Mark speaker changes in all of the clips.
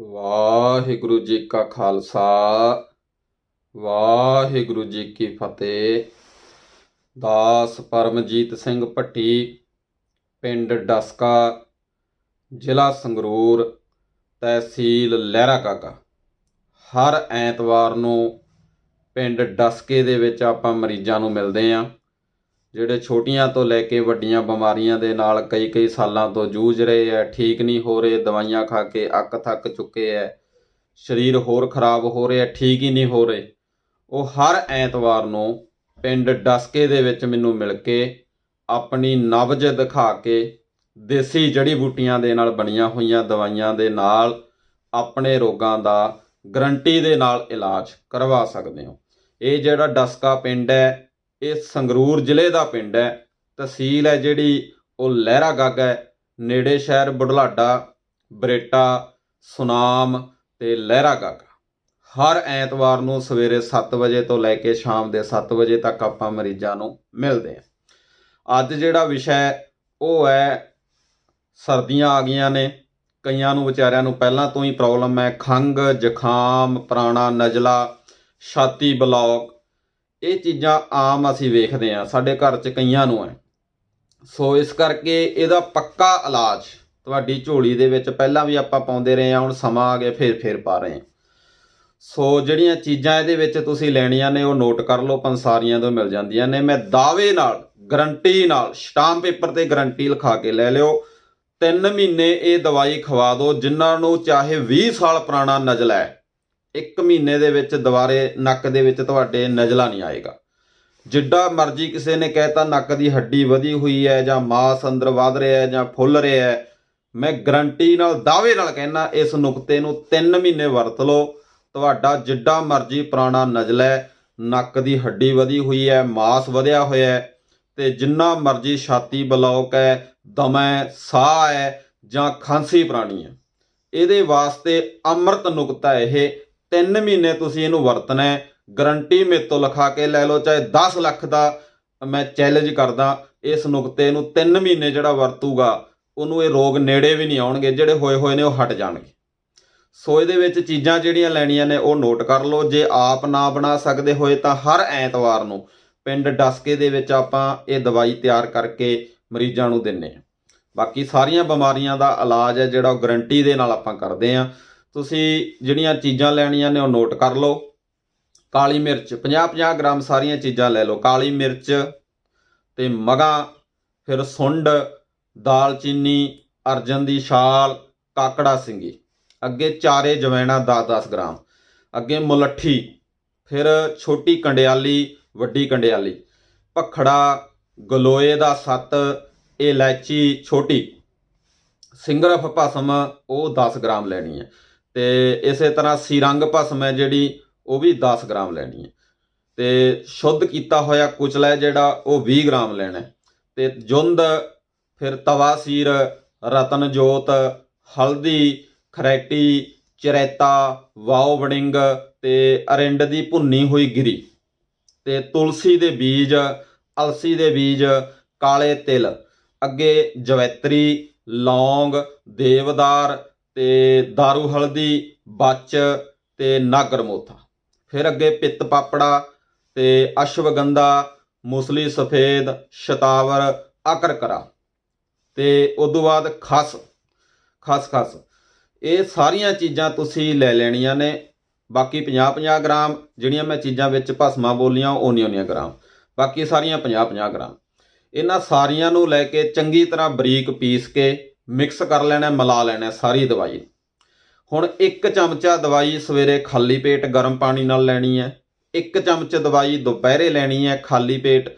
Speaker 1: ਵਾਹਿਗੁਰੂ ਜੀ ਕਾ ਖਾਲਸਾ, ਵਾਹਿਗੁਰੂ ਜੀ ਕੀ ਫਤਿਹ। ਦਾਸ ਪਰਮਜੀਤ ਸਿੰਘ ਭੱਟੀ, ਪਿੰਡ ਡਸਕਾ, ਜ਼ਿਲ੍ਹਾ ਸੰਗਰੂਰ, ਤਹਿਸੀਲ ਲਹਿਰਾ ਕਾਕਾ। ਹਰ ਐਤਵਾਰ ਨੂੰ ਪਿੰਡ ਡਸਕੇ ਦੇ ਵਿੱਚ ਆਪਾਂ ਮਰੀਜ਼ਾਂ ਨੂੰ ਮਿਲਦੇ ਆਂ। ਜਿਹੜੇ ਛੋਟੀਆਂ ਤੋਂ ਲੈ ਕੇ ਵੱਡੀਆਂ ਬਿਮਾਰੀਆਂ ਦੇ ਨਾਲ ਕਈ ਕਈ ਸਾਲਾਂ ਤੋਂ ਜੂਝ ਰਹੇ ਐ ਠੀਕ ਨਹੀਂ ਹੋ ਰਹੇ, ਦਵਾਈਆਂ ਖਾ ਕੇ ਅੱਕ ਥੱਕ ਚੁੱਕੇ ਐ ਸਰੀਰ ਹੋਰ ਖਰਾਬ ਹੋ ਰਿਹਾ, ਠੀਕ ਹੀ ਨਹੀਂ ਹੋ ਰਹੇ। ਉਹ ਹਰ ਐਤਵਾਰ ਨੂੰ ਪਿੰਡ ਡਸਕੇ ਦੇ ਵਿੱਚ ਮੈਨੂੰ ਮਿਲ ਕੇ ਆਪਣੀ ਨਬਜ ਦਿਖਾ ਕੇ ਦੇਸੀ ਜੜੀ ਬੂਟੀਆਂ ਦੇ ਨਾਲ ਬਣੀਆਂ ਹੋਈਆਂ ਦਵਾਈਆਂ ਦੇ ਨਾਲ ਆਪਣੇ ਰੋਗਾਂ ਦਾ ਗਰੰਟੀ ਦੇ ਨਾਲ ਇਲਾਜ ਕਰਵਾ ਸਕਦੇ ਹੋ। ਇਹ ਜਿਹੜਾ ਡਸਕਾ ਪਿੰਡ ਹੈ ਇਹ ਸੰਗਰੂਰ ਜ਼ਿਲ੍ਹੇ ਦਾ ਪਿੰਡ ਹੈ। ਤਹਿਸੀਲ ਹੈ ਜਿਹੜੀ ਉਹ ਲਹਿਰਾ ਗੱਗ ਹੈ। ਨੇੜੇ ਸ਼ਹਿਰ ਬੁਢਲਾਡਾ, ਬਰੇਟਾ, ਸੁਨਾਮ ਤੇ ਲਹਿਰਾ ਗੱਗ। ਹਰ ਐਤਵਾਰ ਨੂੰ ਸਵੇਰੇ 7 ਵਜੇ ਤੋਂ ਲੈ ਕੇ ਸ਼ਾਮ ਦੇ 7 ਵਜੇ ਤੱਕ ਆਪਾਂ ਮਰੀਜ਼ਾਂ ਨੂੰ ਮਿਲਦੇ ਹਾਂ। ਅੱਜ ਜਿਹੜਾ ਵਿਸ਼ਾ ਹੈ, ਉਹ ਹੈ, ਸਰਦੀਆਂ ਆ ਗਈਆਂ ਨੇ। ਕਈਆਂ ਨੂੰ, ਵਿਚਾਰਿਆਂ ਨੂੰ ਪਹਿਲਾਂ ਤੋਂ ਹੀ ਪ੍ਰੋਬਲਮ ਹੈ। ਖੰਗ ਜ਼ੁਕਾਮ, ਪੁਰਾਣਾ ਨਜ਼ਲਾ, ਛਾਤੀ ਬਲੌਕ ਇਹ ਚੀਜ਼ਾਂ ਆਮ ਅਸੀਂ ਵੇਖਦੇ ਹਾਂ, ਸਾਡੇ ਘਰ 'ਚ ਕਈਆਂ ਨੂੰ ਹੈ। ਸੋ ਇਸ ਕਰਕੇ ਇਹਦਾ ਪੱਕਾ ਇਲਾਜ ਤੁਹਾਡੀ ਝੋਲੀ ਦੇ ਵਿੱਚ ਪਹਿਲਾਂ ਵੀ ਆਪਾਂ ਪਾਉਂਦੇ ਰਹੇ ਹਾਂ, ਹੁਣ ਸਮਾਂ ਆ ਗਿਆ, ਫਿਰ ਫਿਰ ਪਾ ਰਹੇ ਹਾਂ। ਸੋ ਜਿਹੜੀਆਂ ਚੀਜ਼ਾਂ ਇਹਦੇ ਵਿੱਚ ਤੁਸੀਂ ਲੈਣੀਆਂ ਨੇ, ਉਹ ਨੋਟ ਕਰ ਲਓ ਪੰਸਾਰੀਆਂ ਤੋਂ ਮਿਲ ਜਾਂਦੀਆਂ ਨੇ। ਮੈਂ ਦਾਅਵੇ ਨਾਲ, ਗਰੰਟੀ ਨਾਲ ਸਟਾਮ ਪੇਪਰ ਤੇ ਗਰੰਟੀ ਲਿਖਾ ਕੇ ਲੈ ਲਿਓ। ਤਿੰਨ ਮਹੀਨੇ ਇਹ ਦਵਾਈ ਖਵਾ ਦਿਓ, ਜਿਨ੍ਹਾਂ ਨੂੰ ਚਾਹੇ 20 ਸਾਲ ਪੁਰਾਣਾ ਨਜ਼ਲਾ ਹੈ ਇੱਕ ਮਹੀਨੇ ਦੇ ਵਿੱਚ ਦੁਬਾਰੇ ਨੱਕ ਦੇ ਵਿੱਚ ਤੁਹਾਡੇ ਨਜ਼ਲਾ ਨਹੀਂ ਆਏਗਾ। ਜਿੱਡਾ ਮਰਜ਼ੀ ਕਿਸੇ ਨੇ ਕਹਿਤਾ ਨੱਕ ਦੀ ਹੱਡੀ ਵਧੀ ਹੋਈ ਹੈ ਜਾਂ ਮਾਸ ਅੰਦਰ ਵਧ ਰਿਹਾ ਹੈ ਜਾਂ ਫੁੱਲ ਰਿਹਾ ਹੈ, ਮੈਂ ਗਰੰਟੀ ਨਾਲ ਦਾਅਵੇ ਨਾਲ ਕਹਿਣਾ ਇਸ ਨੁਕਤੇ ਨੂੰ 3 ਮਹੀਨੇ ਵਰਤ ਲਓ। ਤੁਹਾਡਾ ਜਿੱਡਾ ਮਰਜ਼ੀ ਪੁਰਾਣਾ ਨਜ਼ਲਾ ਹੈ, ਨੱਕ ਦੀ ਹੱਡੀ ਵਧੀ ਹੋਈ ਹੈ, ਮਾਸ ਵਧਿਆ ਹੋਇਆ ਹੈ, ਤੇ ਜਿੰਨਾ ਮਰਜ਼ੀ ਛਾਤੀ ਬਲੌਕ ਹੈ, ਦਮਾ ਹੈ, ਸਾਹ ਹੈ ਜਾਂ ਖਾਂਸੀ ਪੁਰਾਣੀ ਹੈ। ਇਹਦੇ ਵਾਸਤੇ ਅੰਮ੍ਰਿਤ ਨੁਕਤਾ ਇਹ ਤਿੰਨ ਮਹੀਨੇ ਤੁਸੀਂ ਇਹਨੂੰ ਵਰਤਣਾ ਹੈ। ਗਰੰਟੀ ਮੇਰੇ ਤੋਂ ਲਿਖਾ ਕੇ ਲੈ ਲਓ, ਚਾਹੇ 10 ਲੱਖ ਦਾ ਮੈਂ ਚੈਲੰਜ ਕਰਦਾ, ਇਸ ਨੁਕਤੇ ਨੂੰ ਤਿੰਨ ਮਹੀਨੇ ਜਿਹੜਾ ਵਰਤੂਗਾ, ਉਹਨੂੰ ਇਹ ਰੋਗ ਨੇੜੇ ਵੀ ਨਹੀਂ ਆਉਣਗੇ, ਜਿਹੜੇ ਹੋਏ ਹੋਏ ਨੇ ਉਹ ਹਟ ਜਾਣਗੇ। ਸੋ ਇਹਦੇ ਵਿੱਚ ਚੀਜ਼ਾਂ ਜਿਹੜੀਆਂ ਲੈਣੀਆਂ ਨੇ, ਉਹ ਨੋਟ ਕਰ ਲਓ। ਜੇ ਆਪ ਨਾ ਬਣਾ ਸਕਦੇ ਹੋਏ ਤਾਂ ਹਰ ਐਤਵਾਰ ਨੂੰ ਪਿੰਡ ਡਸਕੇ ਦੇ ਵਿੱਚ ਆਪਾਂ ਇਹ ਦਵਾਈ ਤਿਆਰ ਕਰਕੇ ਮਰੀਜ਼ਾਂ ਨੂੰ ਦਿੰਨੇ ਆ ਬਾਕੀ ਸਾਰੀਆਂ ਬਿਮਾਰੀਆਂ ਦਾ ਇਲਾਜ ਹੈ, ਜਿਹੜਾ ਉਹ ਗਰੰਟੀ ਦੇ ਨਾਲ ਆਪਾਂ ਕਰਦੇ ਆ ਤੁਸੀਂ ਜਿਹੜੀਆਂ ਚੀਜ਼ਾਂ ਲੈਣੀਆਂ ਨੇ ਉਹ ਨੋਟ ਕਰ ਲਓ। ਕਾਲੀ ਮਿਰਚ 50-50 ਗ੍ਰਾਮ ਸਾਰੀਆਂ ਚੀਜ਼ਾਂ ਲੈ ਲਓ। ਕਾਲੀ ਮਿਰਚ ਤੇ ਮਗਾ, ਫਿਰ ਸੁੰਡ, ਦਾਲਚੀਨੀ, ਅਰਜਨ ਦੀ ਛਾਲ, ਕਾਕੜਾ ਸਿੰਗੀ। ਅੱਗੇ ਚਾਰੇ ਜਵੈਣਾ 10-10 ਗ੍ਰਾਮ। ਅੱਗੇ ਮੁਲੱਠੀ, ਫਿਰ ਛੋਟੀ ਕੰਡਿਆਲੀ, ਵੱਡੀ ਕੰਡਿਆਲੀ। ਭਖੜਾ, ਗਲੋਏ ਦਾ ਸੱਤ ਇਲਾਇਚੀ ਛੋਟੀ। ਸਿੰਗਰਫ ਭਸਮ, ਉਹ 10 ਗ੍ਰਾਮ ਲੈਣੀ ਹੈ। ਤੇ ਇਸੇ ਤਰ੍ਹਾਂ ਸੀਰੰਗ ਭਸਮ ਹੈ ਜਿਹੜੀ, ਉਹ ਵੀ 10 ਗ੍ਰਾਮ ਲੈਣੀ ਹੈ। ਤੇ ਸ਼ੁੱਧ ਕੀਤਾ ਹੋਇਆ ਕੁਚਲਾ ਜਿਹੜਾ, ਉਹ 20 ਗ੍ਰਾਮ ਲੈਣਾ ਹੈ। ਤੇ ਜੁੰਦ, ਫਿਰ ਤਵਾਸੀਰ ਰਤਨ ਜੋਤ ਹਲਦੀ, ਖਰੈਟੀ, ਚਰੈਤਾ, ਵਾਓ ਵੜਿੰਗ ਤੇ ਅਰਿੰਡ ਦੀ ਭੁੰਨੀ ਹੋਈ ਗਿਰੀ। ਤੇ ਤੁਲਸੀ ਦੇ ਬੀਜ, ਅਲਸੀ ਦੇ ਬੀਜ, ਕਾਲੇ ਤਿਲ, ਅੱਗੇ ਜਵੈਤਰੀ, ਲੌਂਗ, ਦੇਵਦਾਰ ਤੇ दारू ਹਲਦੀ ਬੱਚ ਤੇ ਨਾਗਰ ਮੋਥਾ ਫਿਰ ਅੱਗੇ ਪਿੱਤ ਪਾਪੜਾ ਤੇ ਅਸ਼ਵਗੰਧਾ ਮੁਸਲੀ ਸਫੇਦ ਸ਼ਤਾਵਰ ਅਕਰਕਰਾ ਤੇ ਉਦੋਂ ਬਾਅਦ ਖਸ ਖਸ ਖਸ ਇਹ ਸਾਰੀਆਂ ਚੀਜ਼ਾਂ ਤੁਸੀਂ ਲੈ ਲੈਣੀਆਂ ਨੇ ਬਾਕੀ 50-50 ਗ੍ਰਾਮ ਜਿਹੜੀਆਂ ਮੈਂ ਚੀਜ਼ਾਂ ਵਿੱਚ ਭਸਮਾਂ ਬੋਲੀਆਂ ਉਹ ਓਨੀਆਂ ਗ੍ਰਾਮ ਬਾਕੀ ਸਾਰੀਆਂ 50-50 ਗ੍ਰਾਮ ਇਹਨਾਂ ਸਾਰੀਆਂ ਨੂੰ ਲੈ ਕੇ ਚੰਗੀ ਤਰ੍ਹਾਂ ਬਰੀਕ ਪੀਸ ਕੇ ਮਿਕਸ ਕਰ ਲੈਣਾ, ਮਿਲਾ ਲੈਣਾ, ਸਾਰੀ ਦਵਾਈ। ਹੁਣ ਇੱਕ ਚਮਚਾ ਦਵਾਈ ਸਵੇਰੇ ਖਾਲੀ ਪੇਟ ਗਰਮ ਪਾਣੀ ਨਾਲ ਲੈਣੀ ਹੈ। ਇੱਕ ਚਮਚ ਦਵਾਈ ਦੁਪਹਿਰੇ ਲੈਣੀ ਹੈ ਖਾਲੀ ਪੇਟ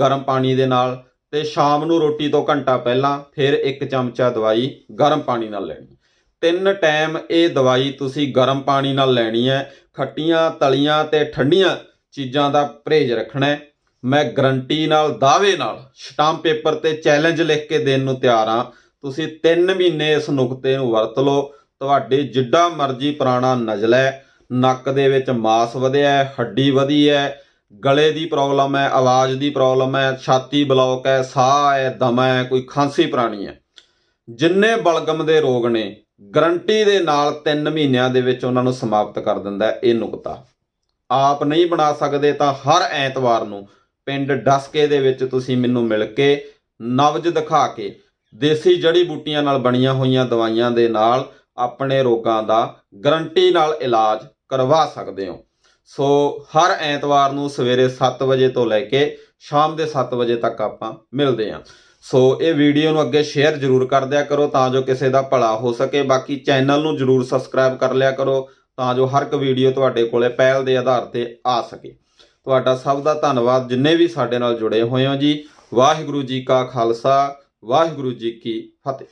Speaker 1: ਗਰਮ ਪਾਣੀ ਦੇ ਨਾਲ ਤੇ ਸ਼ਾਮ ਨੂੰ ਰੋਟੀ ਤੋਂ ਘੰਟਾ ਪਹਿਲਾਂ ਫਿਰ ਇੱਕ ਚਮਚਾ ਦਵਾਈ ਗਰਮ ਪਾਣੀ ਨਾਲ ਲੈਣੀ ਤਿੰਨ ਟਾਈਮ ਇਹ ਦਵਾਈ ਤੁਸੀਂ ਗਰਮ ਪਾਣੀ ਨਾਲ ਲੈਣੀ ਹੈ। ਖੱਟੀਆਂ, ਤਲੀਆਂ ਤੇ ਠੰਡੀਆਂ ਚੀਜ਼ਾਂ ਦਾ ਪਰਹੇਜ਼ ਰੱਖਣਾ ਹੈ। ਮੈਂ ਗਰੰਟੀ ਨਾਲ, ਦਾਅਵੇ ਨਾਲ ਸਟਾਂਪ ਪੇਪਰ ਤੇ ਚੈਲੰਜ ਲਿਖ ਕੇ ਦੇਣ ਨੂੰ ਤਿਆਰ ਹਾਂ। ਤੁਸੀਂ 3 ਮਹੀਨੇ ਇਸ ਨੁਕਤੇ ਨੂੰ ਵਰਤ ਲਓ। ਤੁਹਾਡੇ ਜਿੱਡਾ ਮਰਜ਼ੀ ਪੁਰਾਣਾ ਨਜ਼ਲਾ ਹੈ। ਨੱਕ ਦੇ ਵਿੱਚ ਮਾਸ ਵਧਿਆ ਹੈ, ਹੱਡੀ ਵਧੀ ਹੈ। ਗਲੇ ਦੀ ਪ੍ਰੋਬਲਮ ਹੈ, ਆਵਾਜ਼ ਦੀ ਪ੍ਰੋਬਲਮ ਹੈ, ਛਾਤੀ ਬਲੌਕ ਹੈ, ਸਾਹ ਹੈ, ਦਮਾ ਹੈ, ਕੋਈ ਖਾਂਸੀ ਪੁਰਾਣੀ ਹੈ। ਜਿੰਨੇ ਬਲਗਮ ਦੇ ਰੋਗ ਨੇ, ਗਰੰਟੀ ਦੇ ਨਾਲ 3 ਮਹੀਨਿਆਂ ਦੇ ਵਿੱਚ ਉਹਨਾਂ ਨੂੰ ਸਮਾਪਤ ਕਰ ਦਿੰਦਾ ਇਹ ਨੁਕਤਾ। ਆਪ ਨਹੀਂ ਬਣਾ ਸਕਦੇ ਤਾਂ ਹਰ ਐਤਵਾਰ ਨੂੰ ਪਿੰਡ ਡਸਕੇ ਦੇ ਵਿੱਚ ਤੁਸੀਂ ਮੈਨੂੰ ਮਿਲ ਕੇ ਨਵਜ ਦਿਖਾ ਕੇ ਦੇਸੀ ਜੜੀ ਬੂਟੀਆਂ ਨਾਲ ਬਣੀਆਂ ਹੋਈਆਂ ਦਵਾਈਆਂ ਦੇ ਨਾਲ ਆਪਣੇ ਰੋਗਾਂ ਦਾ ਗਰੰਟੀ ਨਾਲ ਇਲਾਜ ਕਰਵਾ ਸਕਦੇ ਹੋ। ਸੋ ਹਰ ਐਤਵਾਰ ਨੂੰ ਸਵੇਰੇ 7 ਵਜੇ ਤੋਂ ਲੈ ਕੇ ਸ਼ਾਮ ਦੇ 7 ਵਜੇ ਤੱਕ ਆਪਾਂ ਮਿਲਦੇ ਹਾਂ। ਸੋ ਇਹ ਵੀਡੀਓ ਨੂੰ ਅੱਗੇ ਸ਼ੇਅਰ ਜ਼ਰੂਰ ਕਰ ਦਿਆ ਕਰੋ ਤਾਂ ਜੋ ਕਿਸੇ ਦਾ ਭਲਾ ਹੋ ਸਕੇ। ਬਾਕੀ ਚੈਨਲ ਨੂੰ ਜ਼ਰੂਰ ਸਬਸਕ੍ਰਾਈਬ ਕਰ ਲਿਆ ਕਰੋ ਤਾਂ ਜੋ ਹਰ ਇੱਕ ਵੀਡੀਓ ਤੁਹਾਡੇ ਕੋਲੇ ਪਹਿਲ ਦੇ ਆਧਾਰ ਤੇ ਆ ਸਕੇ। ਤੁਹਾਡਾ ਸਭ ਦਾ ਧੰਨਵਾਦ। ਜਿੰਨੇ ਵੀ ਸਾਡੇ ਨਾਲ ਜੁੜੇ ਹੋਏ ਹੋ ਜੀ, ਵਾਹਿਗੁਰੂ ਜੀ ਕਾ ਖਾਲਸਾ ਵਾਹਿਗੁਰੂ ਜੀ ਕੀ ਫਤਿਹ।